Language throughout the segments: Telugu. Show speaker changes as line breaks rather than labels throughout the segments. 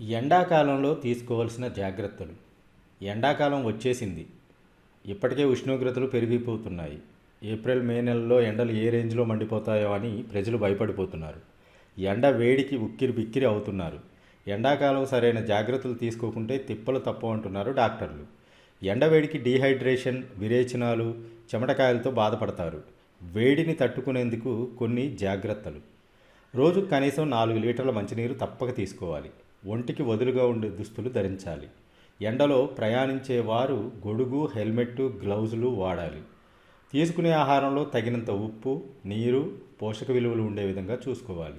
ఎండాకాలంలో తీసుకోవాల్సిన జాగ్రత్తలు. ఎండాకాలం వచ్చేసింది. ఇప్పటికే ఉష్ణోగ్రతలు పెరిగిపోతున్నాయి. ఏప్రిల్ మే నెలలో ఎండలు ఏ రేంజ్లో మండిపోతాయో అని ప్రజలు భయపడిపోతున్నారు. ఎండ వేడికి ఉక్కిరి బిక్కిరి అవుతున్నారు. ఎండాకాలం సరైన జాగ్రత్తలు తీసుకోకుంటే తిప్పలు తప్పవంటున్నారు డాక్టర్లు. ఎండవేడికి డీహైడ్రేషన్ విరేచనాలు చెమటకాయలతో బాధపడతారు. వేడిని తట్టుకునేందుకు కొన్ని జాగ్రత్తలు. రోజు కనీసం నాలుగు లీటర్ల మంచినీరు తప్పక తీసుకోవాలి. ఒంటికి వదులుగా ఉండే దుస్తులు ధరించాలి. ఎండలో ప్రయాణించే వారు గొడుగు హెల్మెట్ గ్లౌజులు వాడాలి. తీసుకునే ఆహారంలో తగినంత ఉప్పు నీరు పోషక విలువలు ఉండే విధంగా చూసుకోవాలి.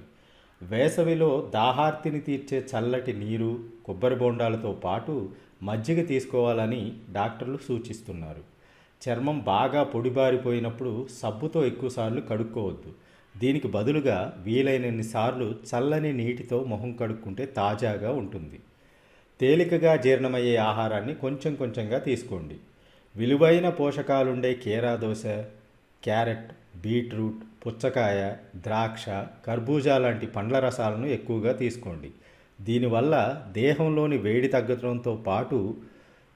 వేసవిలో దాహార్తిని తీర్చే చల్లటి నీరు కొబ్బరి బోండాలతో పాటు మజ్జిగ తీసుకోవాలని డాక్టర్లు సూచిస్తున్నారు. చర్మం బాగా పొడిబారిపోయినప్పుడు సబ్బుతో ఎక్కువసార్లు కడుక్కోవద్దు. దీనికి బదులుగా వీలైనన్ని సార్లు చల్లని నీటితో మొహం కడుక్కుంటే తాజాగా ఉంటుంది. తేలికగా జీర్ణమయ్యే ఆహారాన్ని కొంచెం కొంచెంగా తీసుకోండి. విలువైన పోషకాలుండే కీరా దోశ క్యారెట్ బీట్రూట్ పుచ్చకాయ ద్రాక్ష కర్బూజా లాంటి పండ్ల రసాలను ఎక్కువగా తీసుకోండి. దీనివల్ల దేహంలోని వేడి తగ్గడంతో పాటు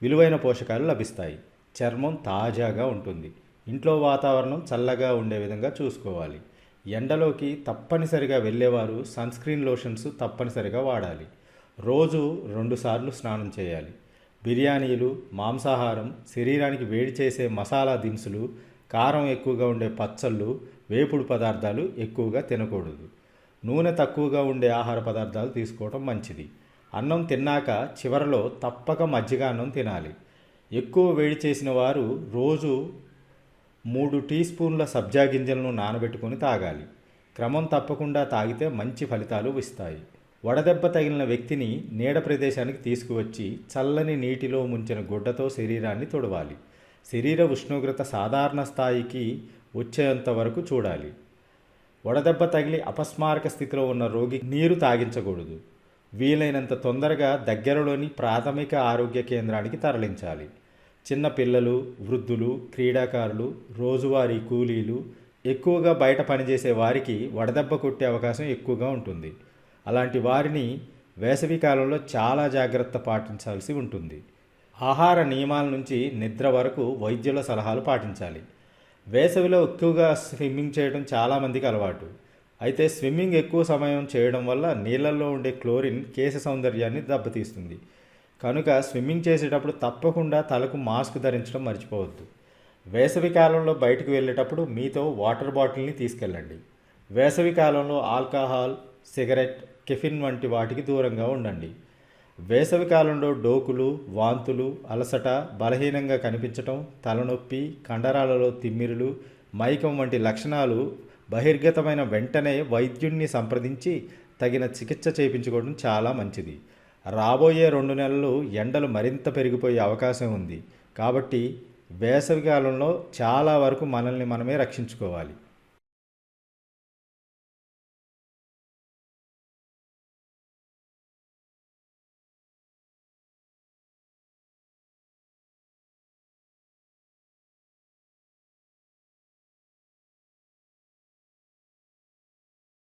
విలువైన పోషకాలు లభిస్తాయి. చర్మం తాజాగా ఉంటుంది. ఇంట్లో వాతావరణం చల్లగా ఉండే విధంగా చూసుకోవాలి. ఎండలోకి తప్పనిసరిగా వెళ్ళేవారు సన్ స్క్రీన్ లోషన్స్ తప్పనిసరిగా వాడాలి. రోజు రెండుసార్లు స్నానం చేయాలి. బిర్యానీలు మాంసాహారం శరీరానికి వేడి చేసే మసాలా దినుసులు కారం ఎక్కువగా ఉండే పచ్చళ్ళు వేపుడు పదార్థాలు ఎక్కువగా తినకూడదు. నూనె తక్కువగా ఉండే ఆహార పదార్థాలు తీసుకోవడం మంచిది. అన్నం తిన్నాక చివరలో తప్పక మజ్జిగ అన్నం తినాలి. ఎక్కువ వేడి చేసిన వారు రోజు మూడు టీ స్పూన్ల సబ్జా గింజలను నానబెట్టుకొని తాగాలి. క్రమం తప్పకుండా తాగితే మంచి ఫలితాలు ఇస్తాయి వడదెబ్బ తగిలిన వ్యక్తిని నీడ ప్రదేశానికి తీసుకువచ్చి చల్లని నీటిలో ముంచిన గుడ్డతో శరీరాన్ని తొడవాలి. శరీర ఉష్ణోగ్రత సాధారణ స్థాయికి వచ్చేంత వరకు చూడాలి. వడదెబ్బ తగిలి అపస్మారక స్థితిలో ఉన్న రోగి నీరు తాగించకూడదు. వీలైనంత తొందరగా దగ్గరలోని ప్రాథమిక ఆరోగ్య కేంద్రానికి తరలించాలి. చిన్న పిల్లలు వృద్ధులు క్రీడాకారులు రోజువారీ కూలీలు ఎక్కువగా బయట పనిచేసే వారికి వడదెబ్బ కొట్టే అవకాశం ఎక్కువగా ఉంటుంది. అలాంటి వారిని వేసవి కాలంలో చాలా జాగ్రత్త పాటించాల్సి ఉంటుంది. ఆహార నియమాల నుంచి నిద్ర వరకు వైద్యుల సలహాలు పాటించాలి. వేసవిలో ఎక్కువగా స్విమ్మింగ్ చేయడం చాలామందికి అలవాటు. అయితే స్విమ్మింగ్ ఎక్కువ సమయం చేయడం వల్ల నీళ్ళల్లో ఉండే క్లోరిన్ కేశ సౌందర్యాన్ని దెబ్బతీస్తుంది. కనుక స్విమ్మింగ్ చేసేటప్పుడు తప్పకుండా తలకు మాస్క్ ధరించడం మర్చిపోవద్దు. వేసవి కాలంలో బయటకు వెళ్ళేటప్పుడు మీతో వాటర్ బాటిల్ని తీసుకెళ్ళండి. వేసవి కాలంలో ఆల్కహాల్ సిగరెట్ కెఫిన్ వంటి వాటికి దూరంగా ఉండండి. వేసవి కాలంలో డోకులు వాంతులు అలసట బలహీనంగా కనిపించటం తలనొప్పి కండరాలలో తిమ్మిరులు మైకం వంటి లక్షణాలు బహిర్గతమైన వెంటనే వైద్యుణ్ణి సంప్రదించి తగిన చికిత్స చేయించుకోవడం చాలా మంచిది. రాబోయే రెండు నెలలు ఎండలు మరింత పెరిగిపోయే అవకాశం ఉంది. కాబట్టి వేసవికాలంలో చాలా వరకు మనల్ని మనమే రక్షించుకోవాలి.